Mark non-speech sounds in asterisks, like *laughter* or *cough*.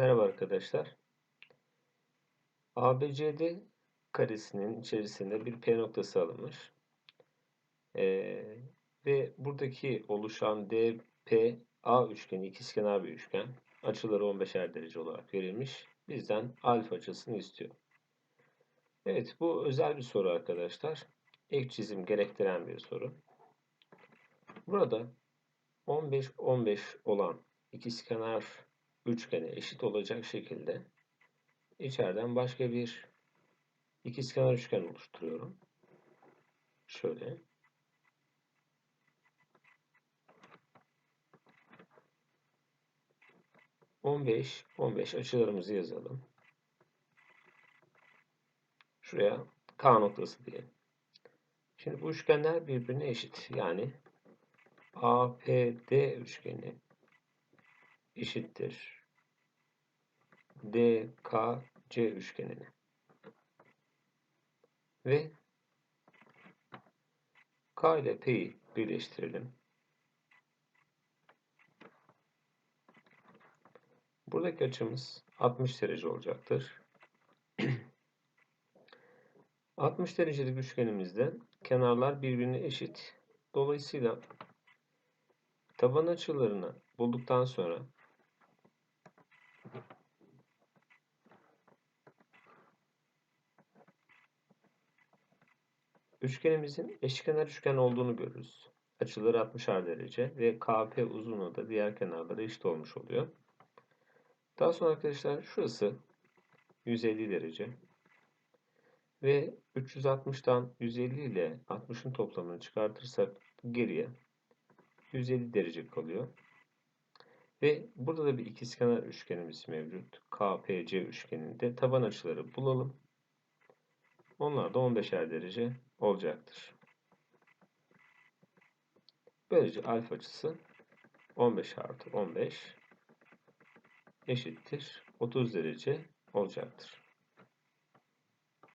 Merhaba arkadaşlar. ABCD karesinin içerisinde bir P noktası alınmış. Ee, ve buradaki oluşan DPA üçgeni ikizkenar bir üçgen. Açıları 15'er derece olarak verilmiş. Bizden alfa açısını istiyor. Evet bu özel bir soru arkadaşlar. Ek çizim gerektiren bir soru. Burada 15-15 olan ikizkenar üçgene eşit olacak şekilde içeriden başka bir ikizkenar üçgen oluşturuyorum. Şöyle. On beş, on beş açılarımızı yazalım. Şuraya K noktası diyelim. Şimdi bu üçgenler birbirine eşit. Yani APD üçgeni eşittir DKC üçgenini. Ve K ile P'yi birleştirelim. Buradaki açımız 60 derece olacaktır. *clears throat* 60 derecelik üçgenimizde kenarlar birbirine eşit. Dolayısıyla taban açılarını bulduktan sonra Üçgenimizin eşkenar üçgen olduğunu görürüz. Açıları 60'ar derece ve KP uzunluğu da diğer kenarlara eşit olmuş oluyor. Daha sonra arkadaşlar şurası 150 derece ve 360'tan 150 ile 60'ın toplamını çıkartırsak geriye 150 derece kalıyor. Ve burada da bir ikizkenar üçgenimiz mevcut. KPC üçgeninde taban açıları bulalım. Onlar da 15'er derece olacaktır. Böylece alfa açısı 15 artı 15 eşittir 30 derece olacaktır.